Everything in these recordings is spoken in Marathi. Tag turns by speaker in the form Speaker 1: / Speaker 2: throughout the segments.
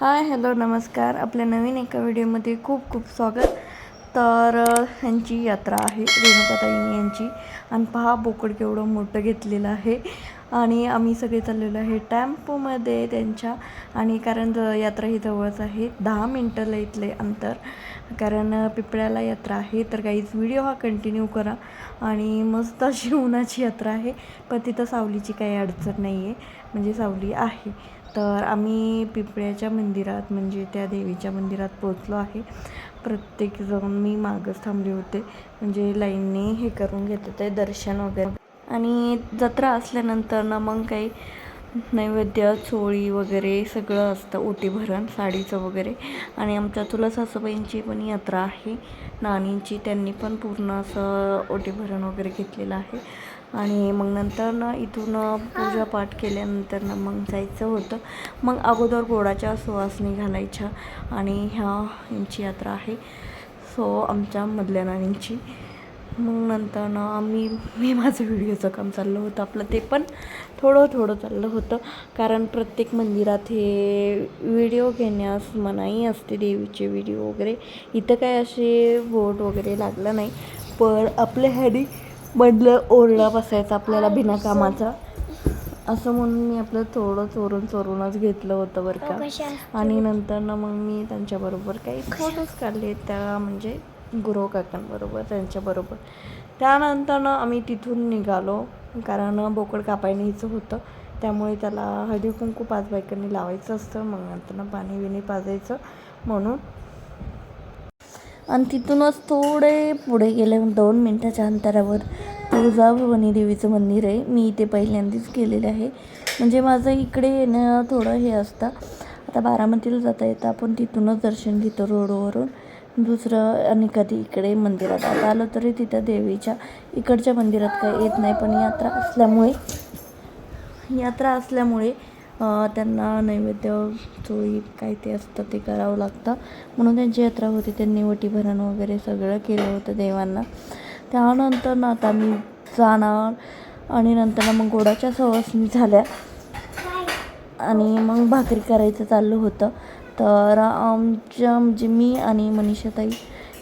Speaker 1: हाय हॅलो नमस्कार. आपल्या नवीन एका व्हिडिओमध्ये खूप खूप स्वागत. तर ह्यांची यात्रा आहे रेणुकाताई यांची. आणि पहा बोकड केवढं मोठं घेतलेलं आहे. आणि आम्ही सगळे चाललेलो आहे टॅम्पोमध्ये त्यांच्या आणि कारण यात्रा ही जवळच आहे दहा मिनटं इथले अंतर. कारण पिपळ्याला यात्रा आहे तर काहीच व्हिडिओ हा कंटिन्यू करा. आणि मस्त अशी उन्हाची यात्रा आहे पण तिथं सावलीची काही अडचण नाही आहे म्हणजे सावली आहे. तर आम्ही पिपळ्याच्या मंदिरात म्हणजे त्या देवीच्या मंदिरात पोचलो आहे. प्रत्येकजण मी मागच थांबले होते. म्हणजे लाईनने हे करून घेत होते दर्शन वगैरे. आणि जत्रा असल्यानंतर ना मग काही नैवेद्य चोळी वगैरे सगळं असतं ओटी भरण साडीचं वगैरे. आणि आमच्या तुला सासूबाईंची पण यात्रा आहे. नानींची त्यांनी पण पूर्ण असं ओटी भरण वगैरे घेतलेलं आहे. आणि मग नंतर ना इथून पूजापाठ केल्यानंतर ना मग जायचं होतं. मग अगोदर गोडाच्या सुवासनी घालायच्या. आणि ह्या यांची यात्रा आहे. सो आमच्या मधल्या नानींची. मग नंतर ना आम्ही मी माझं व्हिडिओचं काम चाललं होतं आपलं ते पण थोडं थोडं चाललं होतं. कारण प्रत्येक मंदिरात हे व्हिडिओ घेण्यास मनाई असते देवीचे व्हिडिओ वगैरे. इथं काय असे बोट वगैरे लागलं नाही. पण आपल्या ह्यानी मधलं ओरडा बसायचा आपल्याला बिना कामाचा. असं म्हणून मी आपलं थोडं चोरून चोरूनच घेतलं होतं बरं का. आणि नंतर ना मग मी त्यांच्याबरोबर काही फोटोज काढले त्या म्हणजे गुरव काकांबरोबर त्यांच्याबरोबर त्यानंतर आम्ही तिथून निघालो कारण बोकड कापायनीचं होतं. त्यामुळे त्याला हळदी कुंकू पाच बायकांनी लावायचं असतं मग नंतर पाणी बिणी पाजायचं म्हणून. आणि तिथूनच थोडे पुढे गेले दोन मिनटाच्या अंतरावर तुळजाभवानी देवीचं मंदिर आहे. मी इथे पहिल्यांदाच गेलेले आहे. म्हणजे माझं इकडे येणं थोडं हे असतं. आता बारामतीला जाता येतं आपण तिथूनच दर्शन घेतो रोडवरून. दुसरं आणि कधी इकडे मंदिरात. आता आलं तरी तिथं देवीच्या इकडच्या मंदिरात काही येत नाही पण यात्रा असल्यामुळे यात्रा असल्यामुळे त्यांना नैवेद्य चोळी काय ते असतं ते करावं लागतं. म्हणून त्यांची यात्रा होती. त्यांनी वटी भरण वगैरे सगळं केलं होतं देवांना. त्यानंतर ना आता मी जाणार आणि नंतर मग गोडाच्या सवासणी झाल्या. आणि मग भाकरी करायचं चाललं होतं. तर आमच्या म्हणजे मी आणि मनीषाताई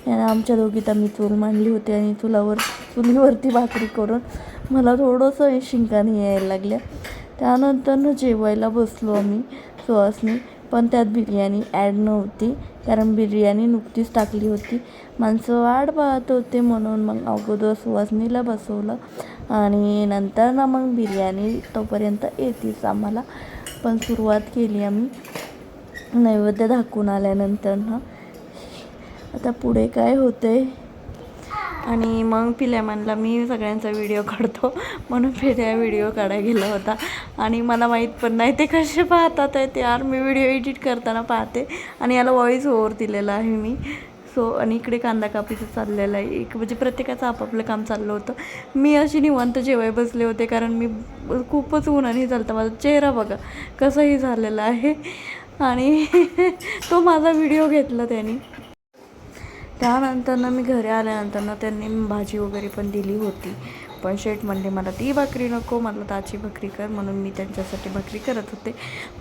Speaker 1: यांना आमच्या दोघीत आम्ही चूल मांडली होती आणि चुलावर चुलीवरती भाकरी करून मला थोडंसं शिंकाने यायला लागल्या. त्यानंतर जेवायला बसलो आम्ही सुवासनी पण त्यात बिर्याणी ॲड नव्हती कारण बिर्याणी नुकतीच टाकली होती. माणसं वाट पाहत होते म्हणून मग अगोदर सुवासनीला बसवलं आणि नंतर ना मग बिर्याणी तोपर्यंत येतीच आम्हाला. पण सुरुवात केली आम्ही. नैवेद्य दाखवून आल्यानंतर ना. आता पुढे काय होते आणि मग पिल्यामानला मी सगळ्यांचा व्हिडिओ काढतो. म्हणून पिल्या व्हिडिओ काढायला गेला होता. आणि मला माहीत पण नाही ते कसे पाहतात आहे ते यार. मी व्हिडिओ एडिट करताना पाहते. आणि याला व्हॉईस ओव्हर दिलेला आहे मी. सो आणि इकडे कांदा कापीचं चाललेलं आहे. एक म्हणजे प्रत्येकाचं आपापलं काम चाललं होतं. मी अशी निवांत जेवाय बसले होते कारण मी खूपच उन्हाने चालतं माझा चेहरा बघा कसंही झालेला आहे. आणि तो माझा व्हिडिओ घेतला त्यांनी. त्यानंतर ना मी घरी आल्यानंतर ना त्यांनी भाजी वगैरे पण दिली होती. पण शेठ म्हणले मला ती भाकरी नको मला ताची भाकरी कर म्हणून मी त्यांच्यासाठी भाकरी करत होते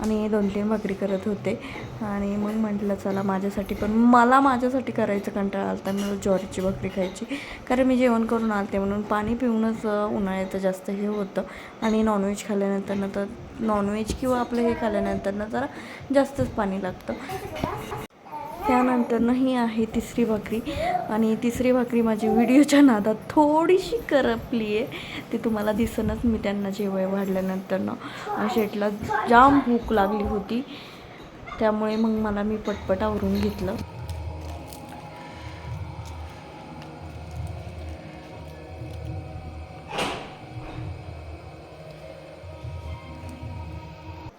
Speaker 1: आणि दोन तीन भाकरी करत होते. आणि मग म्हटलं चला माझ्यासाठी पण मला माझ्यासाठी करायचं कंटाळा आला मला ज्वारीची भाकरी खायची. कारण मी जेवण करून आलते म्हणून पाणी पिऊनच उन्हाळ्याचं जास्त हे होतं. आणि नॉनव्हेज खाल्यानंतर नंतर तर नॉनव्हेज किंवा आपलं हे खाल्यानंतर ना जरा जास्तच पाणी लागतं. त्यानंतर ही आहे तिसरी भाकरी. आणि तिसरी भाकरी माझी व्हिडिओच्या नादात थोडीशी करपली आहे. ती तुम्हाला दिसनच मी त्यांना जेवाय वाढल्यानंतर ना शेटला जाम भूक लागली होती. त्यामुळे मग मला मी पटपट आवरून घेतलं.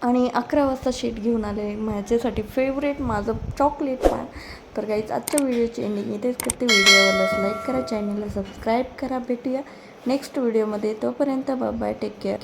Speaker 1: आणि अकरा वाजता शीट घेऊन आले. माझ्यासाठी फेवरेट माझं चॉकलेट पान तर काहीच आजच्या व्हिडिओची एंडिंग इथेच करते. व्हिडिओवरच लाईक करा चॅनलला सबस्क्राईब करा. भेटूया नेक्स्ट व्हिडिओमध्ये तोपर्यंत बाय टेक केअर